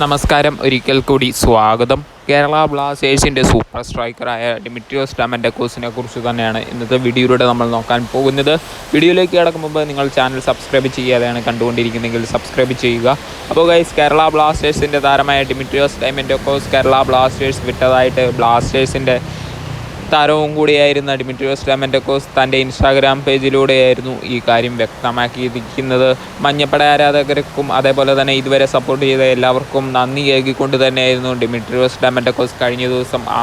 നമസ്കാരം. ഒരിക്കൽ കൂടി സ്വാഗതം. കേരള ബ്ലാസ്റ്റേഴ്സിന്റെ സൂപ്പർ സ്ട്രൈക്കറായ ഡിമിട്രിയോസ് ഡാമൻഡക്കോസിനെ കുറിച്ച് തന്നെയാണ് ഇന്നത്തെ വീഡിയോയിലൂടെ നമ്മൾ നോക്കാൻ പോകുന്നത്. വീഡിയോയിലേക്ക് കിടക്കും മുമ്പ് നിങ്ങൾ ചാനൽ സബ്സ്ക്രൈബ് ചെയ്യാതെയാണ് കണ്ടുകൊണ്ടിരിക്കുന്നതെങ്കിൽ സബ്സ്ക്രൈബ് ചെയ്യുക. അപ്പോൾ ഗൈസ് കേരള ബ്ലാസ്റ്റേഴ്സിന്റെ താരമായ ഡിമിട്രിയോസ് കോഴ്സ് കേരള ബ്ലാസ്റ്റേഴ്സ് വിട്ടതായിട്ട് ബ്ലാസ്റ്റേഴ്സിന്റെ താരവും കൂടിയായിരുന്ന ഡിമിട്രിയോസ് ഡാമൻഡക്കോസ് തന്റെ ഇൻസ്റ്റാഗ്രാം പേജിലൂടെയായിരുന്നു ഈ കാര്യം വ്യക്തമാക്കിയിരിക്കുന്നത്. മഞ്ഞപ്പട ആരാധകർക്കും അതേപോലെ തന്നെ ഇതുവരെ സപ്പോർട്ട് ചെയ്ത എല്ലാവർക്കും നന്ദി ഏകിക്കൊണ്ട് തന്നെയായിരുന്നു ഡിമിട്രിയോസ് ഡാമൻഡക്കോസ് കഴിഞ്ഞ ദിവസം ആ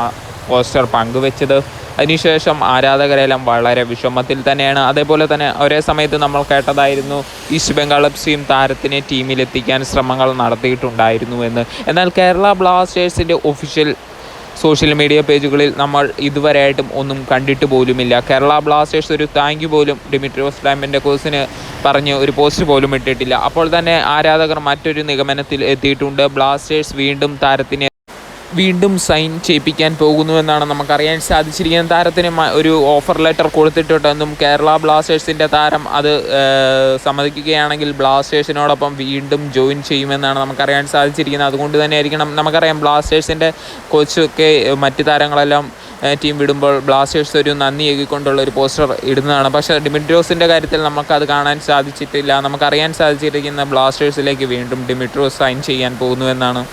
പോസ്റ്റർ പങ്കുവെച്ചത്. അതിനുശേഷം ആരാധകരെല്ലാം വളരെ വിഷമത്തിൽ തന്നെയാണ്. അതേപോലെ തന്നെ ഒരേ സമയത്ത് നമ്മൾ കേട്ടതായിരുന്നു ഈസ്റ്റ് ബംഗാൾ എഫ് സിയും താരത്തിനെ ടീമിലെത്തിക്കാൻ ശ്രമങ്ങൾ നടത്തിയിട്ടുണ്ടായിരുന്നു എന്ന്. എന്നാൽ കേരള ബ്ലാസ്റ്റേഴ്സിന്റെ ഒഫീഷ്യൽ സോഷ്യൽ മീഡിയ പേജുകളിൽ നമ്മൾ ഇതുവരെയായിട്ടും ഒന്നും കണ്ടിട്ട് പോലുമില്ല. കേരള ബ്ലാസ്റ്റേഴ്സ് ഒരു താങ്ക് പോലും ഡിമിട്രിയോസ് ഡാമിന്റെ കോഴ്സിന് പറഞ്ഞ് ഒരു പോസ്റ്റ് പോലും ഇട്ടിട്ടില്ല. അപ്പോൾ തന്നെ ആരാധകർ മറ്റൊരു നിഗമനത്തിൽ എത്തിയിട്ടുണ്ട്. ബ്ലാസ്റ്റേഴ്സ് വീണ്ടും താരത്തിനെ വീണ്ടും സൈൻ ചെയ്യിപ്പിക്കാൻ പോകുന്നുവെന്നാണ് നമുക്കറിയാൻ സാധിച്ചിരിക്കുന്നത്. താരത്തിന് ഒരു ഓഫർ ലെറ്റർ കൊടുത്തിട്ടുണ്ടെന്നും കേരള ബ്ലാസ്റ്റേഴ്സിന്റെ താരം അത് സമ്മതിക്കുകയാണെങ്കിൽ ബ്ലാസ്റ്റേഴ്സിനോടൊപ്പം വീണ്ടും ജോയിൻ ചെയ്യുമെന്നാണ് നമുക്കറിയാൻ സാധിച്ചിരിക്കുന്നത്. അതുകൊണ്ട് തന്നെ ആയിരിക്കണം നമുക്കറിയാം ബ്ലാസ്റ്റേഴ്സിന്റെ കോച്ചൊക്കെ മറ്റ് താരങ്ങളെല്ലാം ടീം വിടുമ്പോൾ ബ്ലാസ്റ്റേഴ്സ് ഒരു നന്ദി ഏകിക്കൊണ്ടുള്ള ഒരു പോസ്റ്റർ ഇടുന്നതാണ്. പക്ഷേ ഡിമിട്രോസിന്റെ കാര്യത്തിൽ നമുക്കത് കാണാൻ സാധിച്ചിട്ടില്ല. നമുക്കറിയാൻ സാധിച്ചിരിക്കുന്ന ബ്ലാസ്റ്റേഴ്സിലേക്ക് വീണ്ടും ഡിമിട്രോസ് സൈൻ ചെയ്യാൻ പോകുന്നുവെന്നാണ്